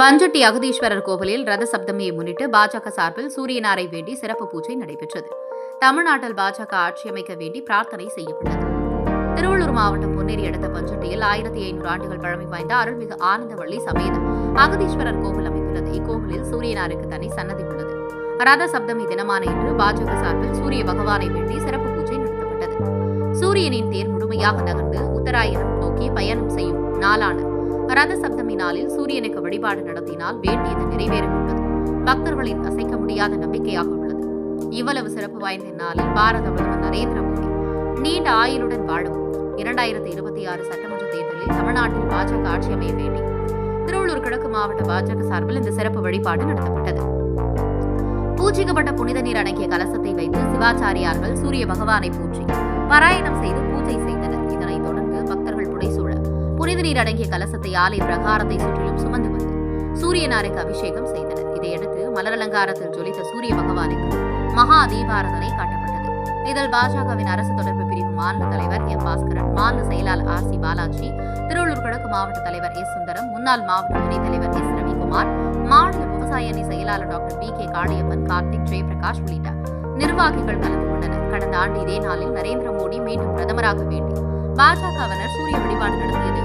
பஞ்சட்டி அகதீஸ்வரர் கோவிலில் ரத சப்தமியை முன்னிட்டு பாஜக சார்பில் சூரியனாரை வேண்டி சிறப்பு பூஜை நடைபெற்றது. தமிழ்நாட்டில் பாஜக ஆட்சி அமைக்க வேண்டி பிரார்த்தனை செய்யப்பட்டது. திருவள்ளூர் மாவட்டம் பொன்னேரி அடுத்த பஞ்சட்டியில் ஆயிரத்தி ஐநூறு ஆண்டுகள் பழமை வாய்ந்த அருள்மிகு ஆனந்தவள்ளி சமேதம் அகதீஸ்வரர் கோவில் அமைந்துள்ளது. இக்கோவிலில் சூரியனாருக்கு தனி சன்னதி உள்ளது. ரத சப்தமி தினமான இன்று பாஜக சார்பில் சூரிய பகவானை வேண்டி சிறப்பு பூஜை நடத்தப்பட்டது. சூரியனின் தேர் முழுமையாக நகர்ந்து உத்தராயணம் நோக்கி பயணம் செய்யும் நாளான ரத சப்தமி நாளில் சூரியனுக்கு வழிபாடு நடத்தினால் வேண்டியது நிறைவேறும் என்பது பக்தர்களின் அசைக்க முடியாத நம்பிக்கையாக உள்ளது. இவ்வளவு சிறப்பு வாய்ந்த இந்நாளில் பாரத பிரதமர் நரேந்திர மோடி நீண்ட ஆயுளுடன் வாழவும் இரண்டாயிரத்தி இருபத்தி ஆறு சட்டமன்ற தேர்தலில் தமிழ்நாட்டில் பாஜக ஆட்சி அமைய வேண்டி திருவள்ளூர் கிழக்கு மாவட்ட பாஜக சார்பில் இந்த சிறப்பு வழிபாடு நடத்தப்பட்டது. பூஜிக்கப்பட்ட புனித நீர் அடங்கிய கலசத்தை வைத்து சிவாச்சாரியார்கள் சூரிய பகவானை போற்றி பாராயணம் செய்து பூஜை செய்து திருநீர் அடங்கிய கலசத்தை ஆலய பிரகாரத்தை சுற்றிலும் சுமந்து வந்து சூரியனாருக்கு அபிஷேகம் செய்தனர். இதையடுத்து மலரலங்காரத்தில் ஜொலித்த சூரிய பகவானுக்கு மகா தீபாரதனை காட்டப்பட்டது. இதில் பாஜகவின் அரசு தொடர்பு பிரிவு மாநில தலைவர் எம் பாஸ்கரன் மாநில செயலாளர் ஆர் சி பாலாஜி திருவள்ளூர் கிழக்கு மாவட்ட தலைவர் எஸ் சுந்தரம் முன்னாள் மாவட்ட துணைத் தலைவர் எஸ் ரவிக்குமார் மாநில விவசாய அணி செயலாளர் doctor P K Kaliappan Karthik Jayaprakash உள்ளிட்ட நிர்வாகிகள் கலந்து கொண்டனர். கடந்த ஆண்டு இதே நாளில் நரேந்திர மோடி மீண்டும் பிரதமராக வேண்டி பாஜகவினர் சூரிய வழிபாடு நடத்தியது